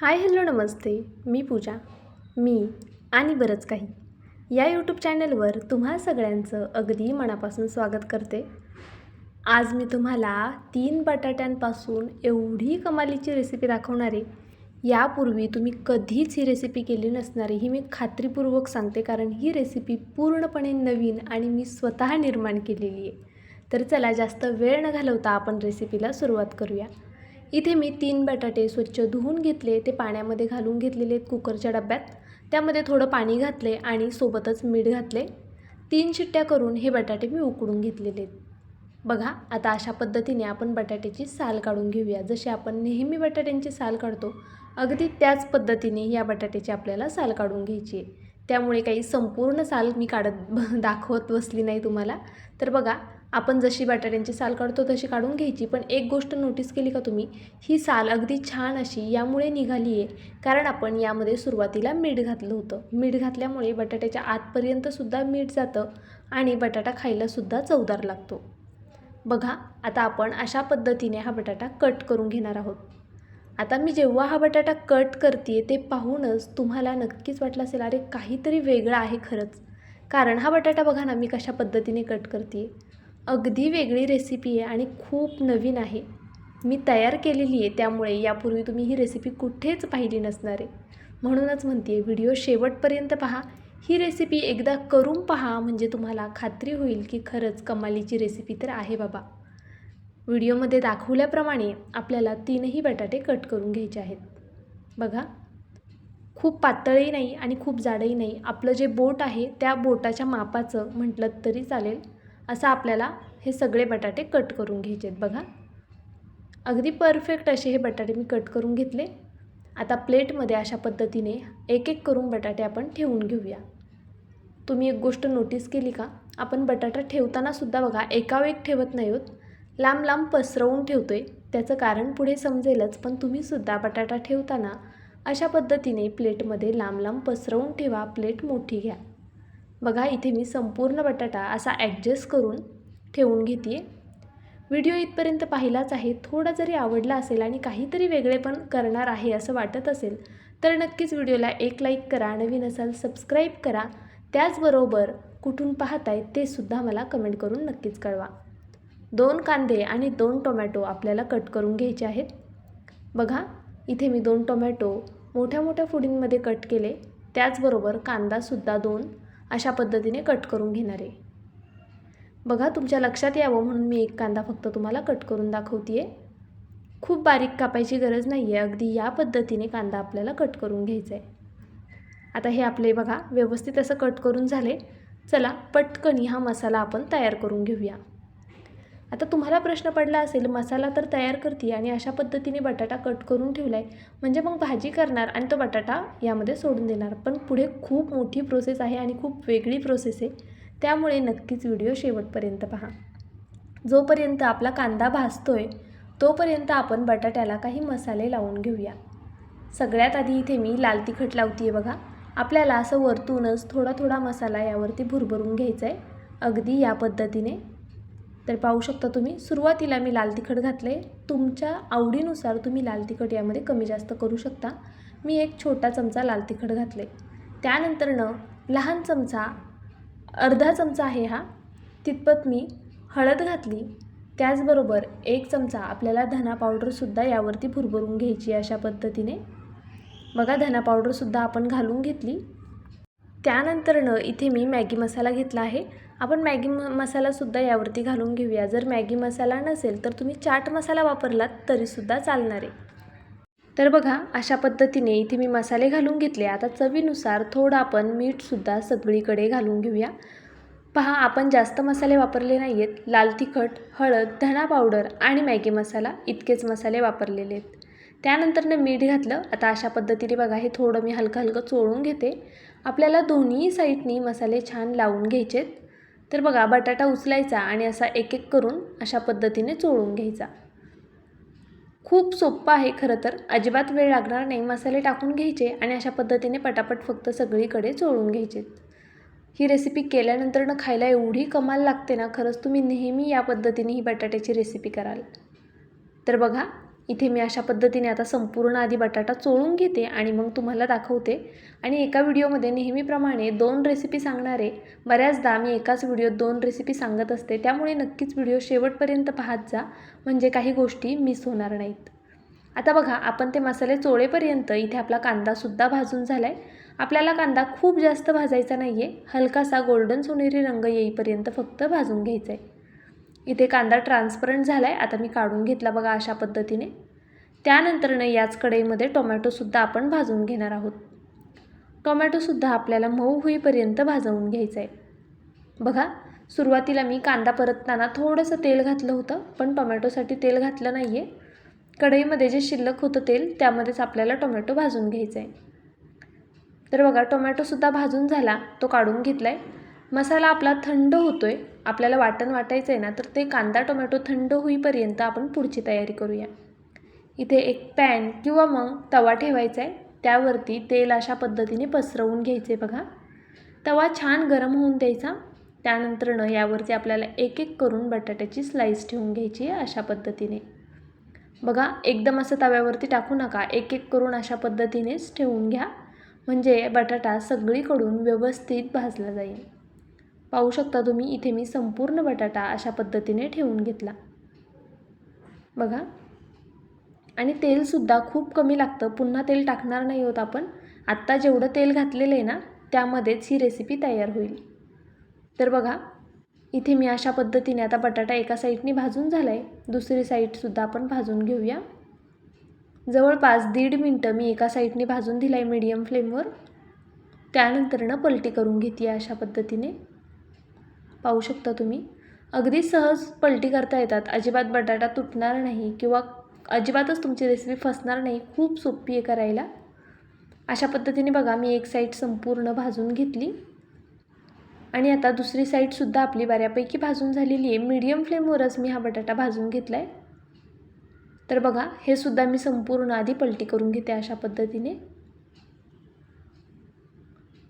Hi hello नमस्ते. मी पूजा. मी आणि बरंच काही. या यूट्यूब चॅनलवर तुम्हा सगळ्यांचं अगदी मनापासून स्वागत करते. आज मी तुम्हाला तीन बटाट्यांपासून एवढी कमालीची रेसिपी दाखवणार. आहे यापूर्वी तुम्ही कधीच ही रेसिपी केली नसणारी ही मी खात्रीपूर्वक सांगते कारण ही रेसिपी पूर्णपणे नवीन आणि मी स्वतः निर्माण केलेली आहे. तर चला जास्त वेळ न घालवता आपण रेसिपीला सुरुवात करूया. इथे मी तीन बटाटे स्वच्छ धुवून घेतले ते पाण्यामध्ये घालून घेतलेले आहेत कुकरच्या डब्यात. त्यामध्ये थोडं पाणी घातले आणि सोबतच मीठ घातले. तीन शिट्ट्या करून हे बटाटे मी उकडून घेतलेले आहेत. बघा आता अशा पद्धतीने आपण बटाट्याची साल काढून घेऊया. जशी आपण नेहमी बटाट्यांची साल काढतो अगदी त्याच पद्धतीने या बटाट्याची आपल्याला साल काढून घ्यायची आहे. त्यामुळे काही संपूर्ण साल मी काढत दाखवत बसली नाही तुम्हाला. तर बघा आपण जशी बटाट्यांची साल काढतो तशी काढून घ्यायची. पण एक गोष्ट नोटीस केली का तुम्ही? ही साल अगदी छान अशी यामुळे निघाली आहे. कारण आपण यामध्ये सुरुवातीला मीठ घातलं होतं. मीठ घातल्यामुळे बटाट्याच्या आतपर्यंतसुद्धा मीठ जातं आणि बटाटा खायलासुद्धा चवदार लागतो. बघा आता आपण अशा पद्धतीने हा बटाटा कट करून घेणार आहोत. आता मी जेव्हा हा बटाटा कट करते ते पाहूनच तुम्हाला नक्कीच वाटलं असेल अरे काहीतरी वेगळं आहे खरंच. कारण हा बटाटा बघा ना मी कशा पद्धतीने कट करते अगदी वेगळी रेसिपी आहे आणि खूप नवीन आहे. मी तयार केलेली आहे त्यामुळे यापूर्वी तुम्ही ही रेसिपी कुठेच पाहिली नसणार आहे. म्हणूनच म्हणते आहे व्हिडिओ शेवटपर्यंत पहा. ही रेसिपी एकदा करून पहा म्हणजे तुम्हाला खात्री होईल की खरंच कमालीची रेसिपी तर आहे बाबा. व्हिडिओमध्ये दाखवल्याप्रमाणे आपल्याला तीनही बटाटे कट करून घ्यायचे आहेत. बघा. खूप पातळही नाही आणि खूप जाडही नाही. आपलं जे बोट आहे त्या बोटाच्या मापाचं म्हटलं तरी चालेल. असं आपल्याला हे सगळे बटाटे कट करून घ्यायचे आहेत. बघा. अगदी परफेक्ट असे हे बटाटे मी कट करून घेतले. आता प्लेटमध्ये अशा पद्धतीने एक एक करून बटाटे आपण ठेवून घेऊया. तुम्ही एक गोष्ट नोटीस केली का? आपण बटाटा ठेवतानासुद्धा बघा एकावेक ठेवत नाही होत. लांब लांब पसरवून ठेवतो आहे त्याचं कारण पुढे समजेलच पण तुम्हीसुद्धा बटाटा ठेवताना अशा पद्धतीने प्लेटमध्ये लांब लांब पसरवून ठेवा प्लेट मोठी घ्या. बघा इथे मी संपूर्ण बटाटा असा ॲडजस्ट करून ठेवून घेते आहे व्हिडिओ इथपर्यंत पाहिलाच आहे थोडा जरी आवडला असेल आणि काहीतरी वेगळे पण करणार आहे असं वाटत असेल तर नक्कीच व्हिडिओला एक लाईक करा नवीन असाल सबस्क्राईब करा. त्याचबरोबर कुठून पाहताय ते सुद्धा मला कमेंट करून नक्कीच कळवा. दोन कांदे आणि दोन टोमॅटो आपल्याला कट करून घ्यायचे आहेत. बघा इथे मी दोन टोमॅटो मोठ्या मोठ्या फुडींमध्ये कट केले. त्याचबरोबर कांदासुद्धा दोन अशा पद्धतीने कट करून घेणार आहे. बघा तुमच्या लक्षात यावं म्हणून मी एक कांदा फक्त तुम्हाला कट करून दाखवते आहे खूप बारीक कापायची गरज नाही आहे अगदी या पद्धतीने कांदा आपल्याला कट करून घ्यायचा आहे आता हे आपले बघा व्यवस्थित असं कट करून झाले. चला पटकन हा मसाला आपण तयार करून घेऊया. आता तुम्हाला प्रश्न पडला असेल मसाला तर तयार करते आणि अशा पद्धतीने बटाटा कट करून ठेवला आहे म्हणजे मग भाजी करणार आणि तो बटाटा यामध्ये सोडून देणार. पण पुढे खूप मोठी प्रोसेस आहे आणि खूप वेगळी प्रोसेस आहे. त्यामुळे नक्कीच व्हिडिओ शेवटपर्यंत पहा. जोपर्यंत आपला कांदा भाजतोय तोपर्यंत आपण बटाट्याला काही मसाले लावून घेऊया. सगळ्यात आधी इथे मी लाल तिखट लावते आहे बघा. आपल्याला असं वरतूनच थोडा थोडा मसाला यावरती भुरभरून घ्यायचा आहे अगदी या पद्धतीने. तर पाहू शकता तुम्ही सुरुवातीला मी लाल तिखट घातले तुमच्या आवडीनुसार तुम्ही लाल तिखट यामध्ये कमी जास्त करू शकता. मी एक छोटा चमचा लाल तिखट घातले त्यानंतरनं लहान चमचा अर्धा चमचा आहे हा. तितपत मी हळद घातली. त्याचबरोबर एक चमचा आपल्याला धना पावडरसुद्धा यावरती भुरभरून घ्यायची अशा पद्धतीने. बघा धना पावडरसुद्धा आपण घालून घेतली. त्यानंतरनं इथे मी मॅगी मसाला घेतला आहे. आपण मॅगी म मसालासुद्धा यावरती घालून घेऊया. जर मॅगी मसाला नसेल तर तुम्ही चाट मसाला वापरलात तरीसुद्धा चालणार आहे. तर बघा अशा पद्धतीने इथे मी मसाले घालून घेतले. आता चवीनुसार थोडं आपण मीठसुद्धा सगळीकडे घालून घेऊया. पहा आपण जास्त मसाले वापरले नाही आहेत लाल तिखट हळद धणा पावडर आणि मॅगी मसाला इतकेच मसाले वापरलेले आहेत. त्यानंतरनं मीठ घातलं. आता अशा पद्धतीने बघा हे थोडं मी हलकं हलकं चोळून घेते. आपल्याला दोन्ही साईडनी मसाले छान लावून घ्यायचेत. तर बघा बटाटा उचलायचा आणि असा एक एक करून अशा पद्धतीने चोळून घ्यायचा. खूप सोप्पं आहे खरं तर. अजिबात वेळ लागणार नाही. मसाले टाकून घ्यायचे आणि अशा पद्धतीने पटापट फक्त सगळीकडे चोळून घ्यायचे. ही रेसिपी केल्यानंतरनं खायला एवढी कमाल लागते ना खरंच तुम्ही नेहमी या पद्धतीने ही बटाट्याची रेसिपी कराल. तर बघा इथे मी अशा पद्धतीने आता संपूर्ण आधी बटाटा चोळून घेते आणि मग तुम्हाला दाखवते. आणि एका व्हिडिओमध्ये नेहमीप्रमाणे दोन रेसिपी सांगणारे बऱ्याचदा मी एकाच व्हिडिओत दोन रेसिपी सांगत असते त्यामुळे नक्कीच व्हिडिओ शेवटपर्यंत पाहत जा म्हणजे काही गोष्टी मिस होणार नाहीत. आता बघा आपण ते मसाले चोळेपर्यंत इथे आपला कांदासुद्धा भाजून झाला आहे आपल्याला कांदा खूप जास्त भाजायचा नाही आहे हलकासा गोल्डन सोनेरी रंग येईपर्यंत फक्त भाजून घ्यायचा आहे इथे कांदा ट्रान्सपरंट झाला आहे आता मी काढून घेतला बघा अशा पद्धतीने. त्यानंतरनं याच कढईमध्ये टोमॅटोसुद्धा आपण भाजून घेणार आहोत. टोमॅटोसुद्धा आपल्याला मऊ होईपर्यंत भाजवून घ्यायचं आहे बघा सुरुवातीला मी कांदा परतताना थोडंसं तेल घातलं होतं पण टोमॅटोसाठी तेल घातलं नाही आहे कढईमध्ये जे शिल्लक होतं तेल त्यामध्येच आपल्याला टोमॅटो भाजून घ्यायचा आहे तर बघा टोमॅटोसुद्धा भाजून झाला तो काढून घेतला आहे मसाला आपला थंड होतो आहे आपल्याला वाटण वाटायचं आहे ना तर ते कांदा टोमॅटो थंड होईपर्यंत आपण पुढची तयारी करूया. इथे एक पॅन किंवा मग तवा ठेवायचा आहे. त्यावरती तेल अशा पद्धतीने पसरवून घ्यायचे बघा. तवा छान गरम होऊन द्यायचा. त्यानंतरनं यावरती आपल्याला एक एक करून बटाट्याची स्लाईस ठेवून घ्यायची आहे अशा पद्धतीने. बघा एकदम असं तव्यावरती टाकू नका. एक एक करून अशा पद्धतीनेच ठेवून घ्या. म्हणजे बटाटा सगळीकडून व्यवस्थित भाजला जाईल. पाहू शकता तुम्ही इथे मी संपूर्ण बटाटा अशा पद्धतीने ठेवून घेतला. बघा. आणि तेलसुद्धा खूप कमी लागतं. पुन्हा तेल टाकणार नाही होत आपण. आत्ता जेवढं तेल घातलेलं आहे ना त्यामध्येच ही रेसिपी तयार होईल. तर बघा इथे मी अशा पद्धतीने आता बटाटा एका साईडने भाजून झाला आहे दुसरी साईडसुद्धा आपण भाजून घेऊया. जवळपास दीड मिनटं मी एका साईडने भाजून दिला आहे मीडियम फ्लेमवर त्यानंतरनं पलटी करून घेते अशा पद्धतीने. पाहू शकता तुम्ही. अगदी सहज पलटी करता येतात. अजिबात बटाटा तुटणार नाही किंवा अजिबातच तुमची रेसिपी फसणार नाही. खूप सोपी आहे करायला. अशा पद्धतीने बघा मी एक साईड संपूर्ण भाजून घेतली. आणि आता दुसरी साईडसुद्धा आपली बऱ्यापैकी भाजून झालेली आहे. मीडियम फ्लेमवरच मी हा बटाटा भाजून घेतला आहे तर बघा हे सुद्धा मी संपूर्ण आधी पलटी करून घेते अशा पद्धतीने.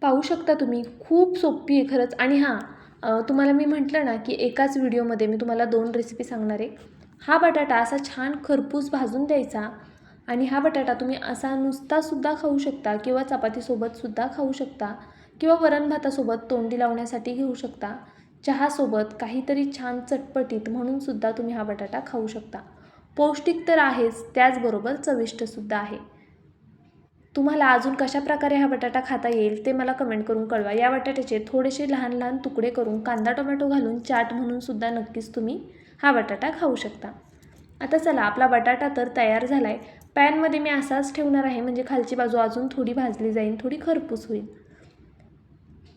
पाहू शकता तुम्ही खूप सोपी आहे खरंच. आणि हां तुम्हाला मी म्हटलं ना की एकाच व्हिडिओमध्ये मी तुम्हाला दोन रेसिपी सांगणार आहे. हा बटाटा असा छान खरपूस भाजून द्यायचा आणि हा बटाटा तुम्ही असा नुसतासुद्धा खाऊ शकता किंवा चपातीसोबतसुद्धा खाऊ शकता किंवा वरण भातासोबत तोंडी लावण्यासाठी घेऊ शकता. चहासोबत काहीतरी छान चटपटीत म्हणूनसुद्धा तुम्ही हा बटाटा खाऊ शकता. पौष्टिक तर आहेच त्याचबरोबर चविष्टसुद्धा आहे. तुम्हाला अजून कशा प्रकारे हा बटाटा खाता येईल ते मला कमेंट करून कळवा. या बटाट्याचे थोडेसे लहान लहान तुकडे करून कांदा टोमॅटो घालून चाट म्हणूनसुद्धा नक्कीच तुम्ही हा बटाटा खाऊ शकता. आता चला आपला बटाटा तर तयार झाला आहे पॅनमध्ये मी असाच ठेवणार आहे म्हणजे खालची बाजू अजून थोडी भाजली जाईल थोडी खरपूस होईल.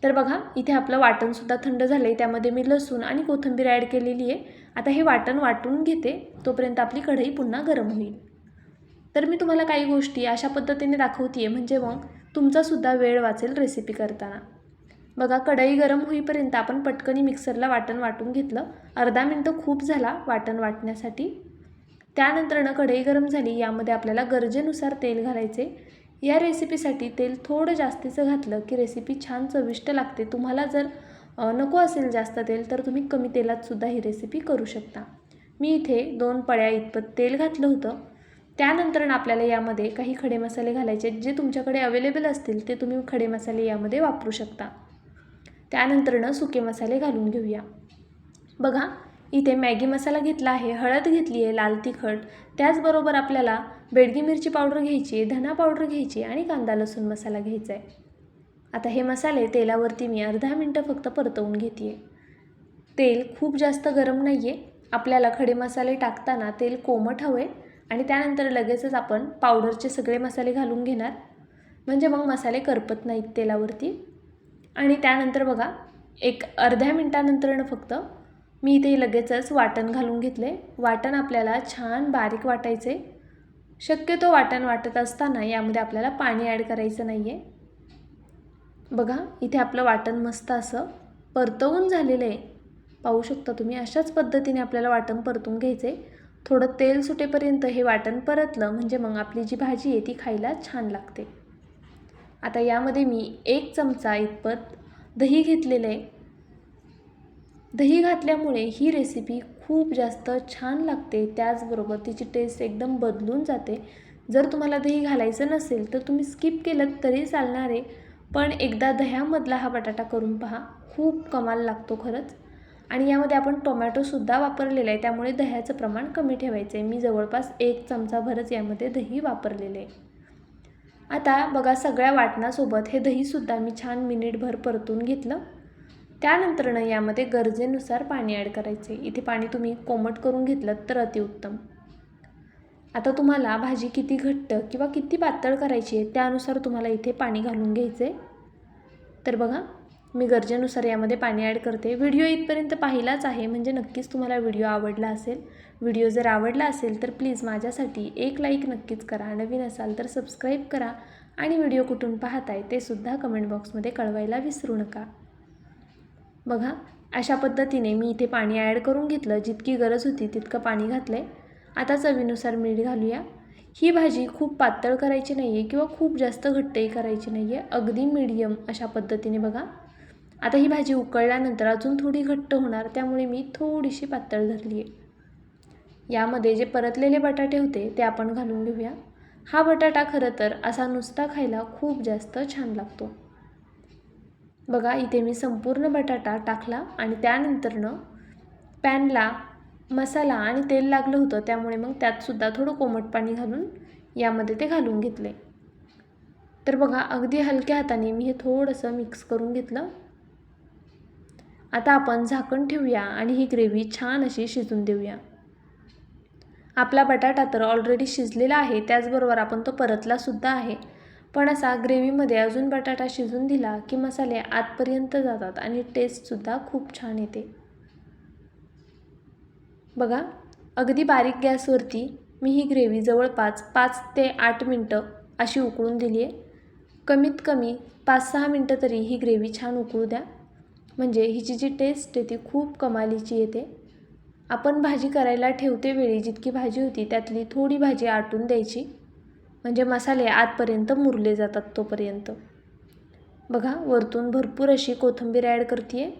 तर बघा इथे आपलं वाटणसुद्धा थंड झालं आहे त्यामध्ये मी लसूण आणि कोथिंबीर ॲड केलेली आहे. आता हे वाटण वाटून घेते तोपर्यंत आपली कढई पुन्हा गरम होईल. तर मी तुम्हाला काही गोष्टी अशा पद्धतीने दाखवते आहे म्हणजे मग तुमचासुद्धा वेळ वाचेल रेसिपी करताना. बघा कढई गरम होईपर्यंत आपण पटकनी मिक्सरला वाटण वाटून घेतलं. अर्धा मिनटं खूप झाला वाटण वाटण्यासाठी. त्यानंतरनं कढई गरम झाली यामध्ये आपल्याला गरजेनुसार तेल घालायचे. या रेसिपीसाठी तेल थोडं जास्तीचं घातलं की रेसिपी छान चविष्ट लागते. तुम्हाला जर नको असेल जास्त तेल तर तुम्ही कमी तेलातसुद्धा ही रेसिपी करू शकता. मी इथे दोन पळ्या इतपत तेल घातलं होतं. त्यानंतर आपल्याला यामध्ये काही खडे मसाले घालायचे जे तुमच्याकडे अवेलेबल असतील ते तुम्ही खडे मसाले यामध्ये वापरू शकता. त्यानंतरनं सुके मसाले घालून घेऊया. बघा इथे मॅगी मसाला घेतला आहे हळद घेतली आहे लाल तिखट. त्याचबरोबर आपल्याला बेडगी मिरची पावडर घ्यायची आहे धना पावडर घ्यायची आणि कांदा लसूण मसाला घ्यायचा आहे. आता हे मसाले तेलावरती मी अर्धा मिनटं फक्त परतवून घेते आहे तेल खूप जास्त गरम नाही आहे आपल्याला खडे मसाले टाकताना तेल कोमट हवे आणि त्यानंतर लगेचच आपण पावडरचे सगळे मसाले घालून घेणार. म्हणजे मग मसाले करपत नाहीत तेलावरती. आणि त्यानंतर बघा एक अर्ध्या मिनटानंतरनं फक्त मी इथे लगेचच वाटण घालून घेतले. वाटण आपल्याला छान बारीक वाटायचे. शक्यतो वाटण वाटत असताना यामध्ये आपल्याला पाणी ॲड करायचं नाही आहे बघा इथे आपलं वाटण मस्त असं परतवून झालेलं आहे. पाहू शकता तुम्ही अशाच पद्धतीने आपल्याला वाटण परतून घ्यायचं आहे थोडं तेल सुटेपर्यंत हे वाटण परतलं म्हणजे मग आपली जी भाजी आहे ती खायला छान लागते. आता यामध्ये मी एक चमचा इतपत दही घेतलेलं. आहे दही घातल्यामुळे ही रेसिपी खूप जास्त छान लागते त्याचबरोबर तिची टेस्ट एकदम बदलून जाते. जर तुम्हाला दही घालायचं नसेल तर तुम्ही स्किप केलं तरी चालणार आहे. पण एकदा दह्यामधला हा बटाटा करून पहा खूप कमाल लागतो खरंच. आणि यामध्ये आपण टोमॅटोसुद्धा वापरलेला आहे. त्यामुळे दह्याचं प्रमाण कमी ठेवायचं आहे. मी जवळपास एक चमचाभरच यामध्ये दही वापरलेले आहे. आता बघा सगळ्या वाटणासोबत हे दहीसुद्धा मी छान मिनिटभर परतून घेतलं. त्यानंतरनं यामध्ये गरजेनुसार पाणी ॲड करायचे इथे पाणी तुम्ही कोमट करून घेतलं तर अतिउत्तम. आता तुम्हाला भाजी किती घट्ट किंवा किती पातळ करायची आहे त्यानुसार तुम्हाला इथे पाणी घालून घ्यायचं आहे तर बघा मी गरजेनुसार यामध्ये पाणी ॲड करते. व्हिडिओ इथपर्यंत पाहिलाच आहे म्हणजे नक्कीच तुम्हाला व्हिडिओ आवडला असेल. व्हिडिओ जर आवडला असेल तर प्लीज माझ्यासाठी एक लाईक नक्कीच करा. नवीन असाल तर सबस्क्राईब करा आणि व्हिडिओ कुठून पाहताय ते सुद्धा कमेंट बॉक्समध्ये कळवायला विसरू नका. बघा अशा पद्धतीने मी इथे पाणी ॲड करून घेतलं. जितकी गरज होती तितकं पाणी घातलं आहे आता चवीनुसार मीठ घालूया. ही भाजी खूप पातळ करायची नाही आहे किंवा खूप जास्त घट्टही करायची नाही आहे अगदी मीडियम अशा पद्धतीने बघा. आता ही भाजी उकळल्यानंतर अजून थोडी घट्ट होणार त्यामुळे मी थोडीशी पातळ धरली आहे यामध्ये जे परतलेले बटाटे होते ते आपण घालून घेऊया. हा बटाटा खरं तर असा नुसता खायला खूप जास्त छान लागतो. बघा इथे मी संपूर्ण बटाटा टाकला आणि त्यानंतरनं पॅनला मसाला आणि तेल लागलं होतं त्यामुळे मग त्यातसुद्धा थोडं कोमट पाणी घालून यामध्ये ते घालून घेतले. तर बघा अगदी हलक्या हाताने मी हे थोडंसं मिक्स करून घेतलं. आता आपण झाकण ठेवूया आणि ही ग्रेव्ही छान अशी शिजून देऊया. आपला बटाटा तर ऑलरेडी शिजलेला आहे त्याचबरोबर आपण तो परतलासुद्धा आहे. पण असा ग्रेव्हीमध्ये अजून बटाटा शिजून दिला की मसाले आतपर्यंत जातात आणि टेस्टसुद्धा खूप छान येते. बघा अगदी बारीक गॅसवरती मी ही ग्रेव्ही जवळपास पाच ते आठ मिनटं अशी उकळून दिली आहे कमीत कमी पाच सहा मिनटं तरी ही ग्रेव्ही छान उकळू द्या. म्हणजे हिची जी टेस्ट आहे ती खूप कमालीची येते. आपण भाजी करायला ठेवते वेळी जितकी भाजी होती त्यातली थोडी भाजी आटून द्यायची. म्हणजे मसाले आतपर्यंत मुरले जातात तोपर्यंत. बघा वरतून भरपूर अशी कोथिंबीर ॲड करते आहे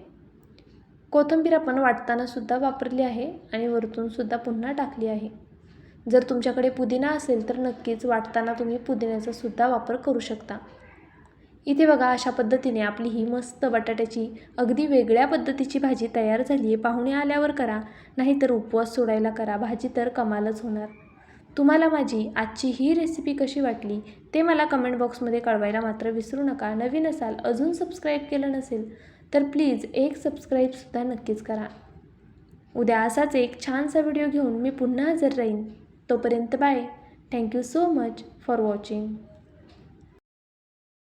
कोथिंबीर आपण वाटतानासुद्धा वापरली आहे आणि वरतूनसुद्धा पुन्हा टाकली आहे. जर तुमच्याकडे पुदिना असेल तर नक्कीच वाटताना तुम्ही पुदिन्याचासुद्धा वापर करू शकता. इथे बघा अशा पद्धतीने आपली ही मस्त बटाट्याची अगदी वेगळ्या पद्धतीची भाजी तयार झाली आहे. पाहुणे आल्यावर करा नाहीतर उपवास सोडायला करा. भाजी तर कमालच होणार. तुम्हाला माझी आजची ही रेसिपी कशी वाटली ते मला कमेंट बॉक्समध्ये कळवायला मात्र विसरू नका. नवीन असाल अजून सबस्क्राईब केलं नसेल तर प्लीज एक सबस्क्राईबसुद्धा नक्कीच करा. उद्या असाच एक छानसा व्हिडिओ घेऊन मी पुन्हा हजर राहीन. तोपर्यंत bye thank you so much for watching